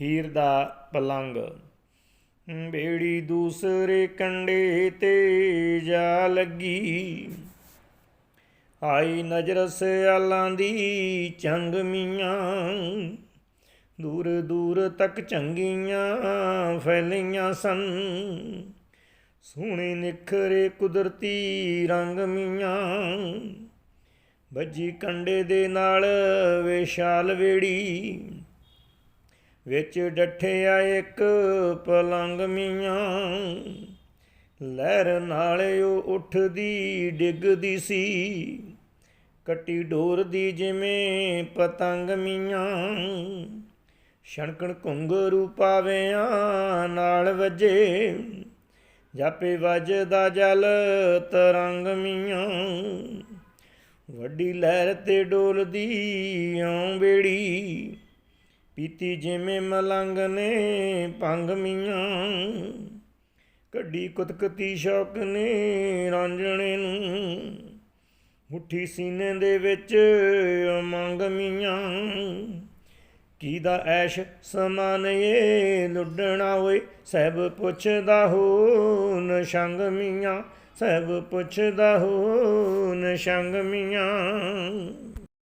ਹੀਰ ਦਾ ਪਲੰਗ। ਬੇੜੀ ਦੂਸਰੇ ਕੰਡੇ ਤੇ ਜਾ ਲੱਗੀ। ਆਈ ਨਜ਼ਰ ਸਿਆਲਾਂ ਦੀ ਚੰਗ ਮੀਆਂ। ਦੂਰ ਦੂਰ ਤੱਕ ਚੰਗੀਆਂ ਫੈਲੀਆਂ ਸਨ। ਸੋਹਣੇ ਨਿਖਰੇ ਕੁਦਰਤੀ ਰੰਗ ਮੀਆਂ। ਬੱਜੀ ਕੰਡੇ ਦੇ ਨਾਲ ਵਿਸ਼ਾਲ ਵੇੜੀ। ਵਿੱਚ ਡੱਠਿਆ ਇੱਕ ਪਲੰਗ ਮੀਆਂ। ਲਹਿਰ ਨਾਲ ਉਹ ਉੱਠਦੀ, ਡਿੱਗਦੀ ਸੀ। ਕੱਟੀ ਡੋਰ ਦੀ ਜਿਵੇਂ ਪਤੰਗ ਮੀਆਂ। ਛਣਕਣ ਘੁੰਗਰੂ ਪਾਵਿਆਂ ਨਾਲ ਵਜੇ। ਜਾਪੇ ਵੱਜਦਾ ਜਲ ਤਰੰਗ ਮੀਆਂ। ਵੱਡੀ ਲਹਿਰ ਤੇ ਡੋਲਦੀ ਆਂ ਬੇੜੀ। ਪੀਤੀ ਜਿਵੇਂ ਮਲੰਗ ਨੇ ਭੰਗ ਮੀਆਂ। ਕੱਢੀ ਕੁਤਕਤੀ ਸ਼ੌਕ ਨੇ ਰਾਂਝਣੇ ਨੂੰ। ਮੁੱਠੀ ਸੀਨੇ ਦੇ ਵਿੱਚ ਮੰਗ ਮੀਆਂ। ਕੀ ਦਾ ਐਸ਼ ਸਮਾਨ ਏ ਲੁੱਡਣਾ ਓਏ ਸਹਿਬ ਪੁੱਛਦਾ ਹੋ ਨਸ਼ੰਗ ਮੀਆਂ। ਸਹਿਬ ਪੁੱਛਦਾ ਹੋ ਨਸ਼ੰਗ ਮੀਆਂ।